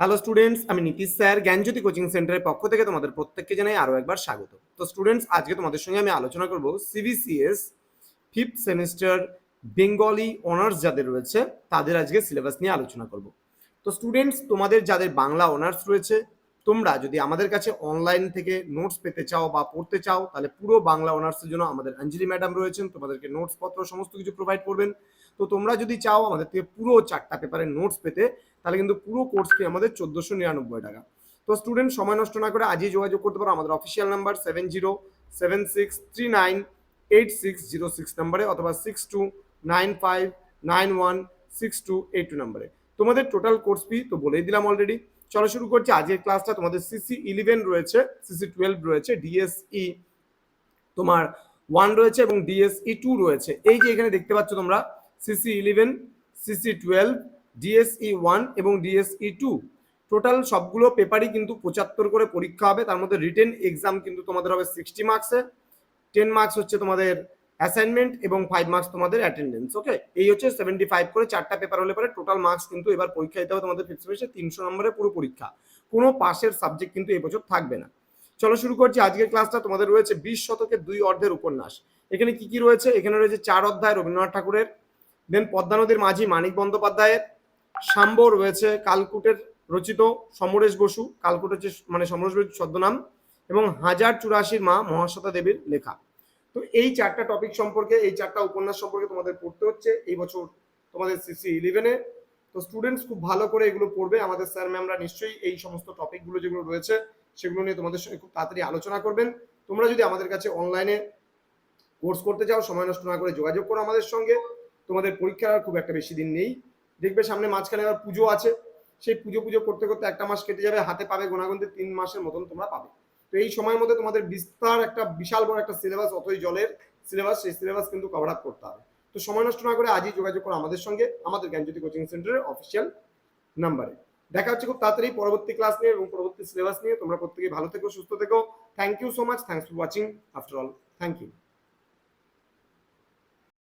Hello students আমি Nitish sir, জ্ঞানজ্যোতি coaching সেন্টারের পক্ষ থেকে তোমাদের প্রত্যেককে জানাই আরও একবার স্বাগত। তো স্টুডেন্টস আজকে তোমাদের সঙ্গে আমি আলোচনা করব CBCS fifth semester Bengali honours যাদের রয়েছে, তাদের আজকে সিলেবাস নিয়ে আলোচনা করব। তো স্টুডেন্টস তোমাদের যাদের বাংলা অনার্স রয়েছে তোমরা যদি আমাদের কাছে অনলাইন থেকে নোটস পেতে চাও বা পড়তে চাও, তাহলে পুরো বাংলা অনার্সের জন্য আমাদের অঞ্জলি ম্যাডাম রয়েছেন। তোমাদেরকে নোটস পত্র সমস্ত কিছু প্রোভাইড করবেন। তো তোমরা যদি চাও আমাদের থেকে পুরো চারটা পেপারের নোটস পেতে, তাহলে কিন্তু পুরো কোর্স ফি আমাদের চোদ্দোশো নিরানব্বই টাকা। তো স্টুডেন্ট সময় নষ্ট না করে আজই যোগাযোগ করতে পারো আমাদের official number seven zero seven six three nine eight six zero six নাম্বারে অথবা six two nine five nine one six two eight two নাম্বারে তোমাদের টোটাল কোর্স ফি তো বলেই দিলাম অলরেডি চলো শুরু করছি, আজকের ক্লাসটা তোমাদের সিসি ইলেভেন রয়েছে সিসি টুয়েলভ রয়েছে ডিএসই তোমার ওয়ান রয়েছে এবং ডিএসই টু রয়েছে। এই যে এখানে দেখতে পাচ্ছ তোমরা CC eleven CC twelve DSE one এবং ডিএসই টু টোটাল সবগুলো পেপারই কিন্তু পঁচাত্তর করে পরীক্ষা হবে, তার মধ্যে রিটেন এক্সাম কিন্তু তোমাদের হবে সিক্সটি মার্কসে টেন মার্কস হচ্ছে তোমাদের অ্যাসাইনমেন্ট এবং ফাইভ মার্কস তোমাদের অ্যাটেন্ডেন্স ওকে এই হচ্ছে সেভেন্টি ফাইভ করে চারটা পেপার হলে পরে টোটাল মার্কস কিন্তু এবার পরীক্ষা দিতে হবে তোমাদের ফিফথ সেমিস্টার তিনশো নম্বরের পুরো পরীক্ষা। কোনো পাশের সাবজেক্ট কিন্তু এবছর থাকবে না। চলো শুরু করছি, আজকের ক্লাসটা তোমাদের রয়েছে বিশ শতকের দুই অর্ধের উপন্যাস। এখানে কি কি রয়েছে? এখানে রয়েছে চার অধ্যায় রবীন্দ্রনাথ ঠাকুরের দেন পদ্মা নদীর মাঝি মানিক বন্দ্যোপাধ্যায়ের সাম্ব রয়েছে কালকুটের রচিত সমরেশ বসু, কালকুট হচ্ছে মানে সমরেশ বসু ছদ্মনাম, এবং হাজার চুরাশির মা মহাশ্বেতা দেবীর লেখা। তো এই চারটা টপিক সম্পর্কে, এই চারটা উপন্যাস সম্পর্কে তোমাদের পড়তে হচ্ছে। এই বছর তোমাদের সিসি ইলেভেনে তো স্টুডেন্টস খুব ভালো করে এগুলো পড়বে। আমাদের স্যার ম্যামরা নিশ্চয়ই এই সমস্ত টপিকগুলো যেগুলো রয়েছে, সেগুলো নিয়ে তোমাদের সঙ্গে খুব তাড়াতাড়ি আলোচনা করবেন। তোমরা যদি আমাদের কাছে অনলাইনে কোর্স করতে চাও, সময় নষ্ট না করে যোগাযোগ করো আমাদের সঙ্গে। তোমাদের পরীক্ষার আর খুব একটা বেশি দিন নেই। দেখবে সামনে মাঝখানে আবার পুজো আছে। সেই পুজো পুজো করতে করতে একটা মাস কেটে যাবে, হাতে পাবে গোনাগুনতে তিন মাসের মতন তোমরা পাবে। তো এই সময়ের মধ্যে তোমাদের বিস্তার একটা বিশাল বড় একটা সিলেবাস অতই জলের সিলেবাস সেই সিলেবাস কিন্তু কভার আপ করতে হবে। তো সময় নষ্ট না করে আজই যোগাযোগ করো আমাদের সঙ্গে, আমাদের জ্ঞানজ্যোতি কোচিং সেন্টারের অফিসিয়াল নাম্বারে দেখা হচ্ছে খুব তাড়াতাড়ি পরবর্তী ক্লাস নিয়ে এবং পরবর্তী সিলেবাস নিয়ে। তোমরা প্রত্যেকে ভালো থেকো, সুস্থ থেকো। Thank you so much thanks for watching after all thank you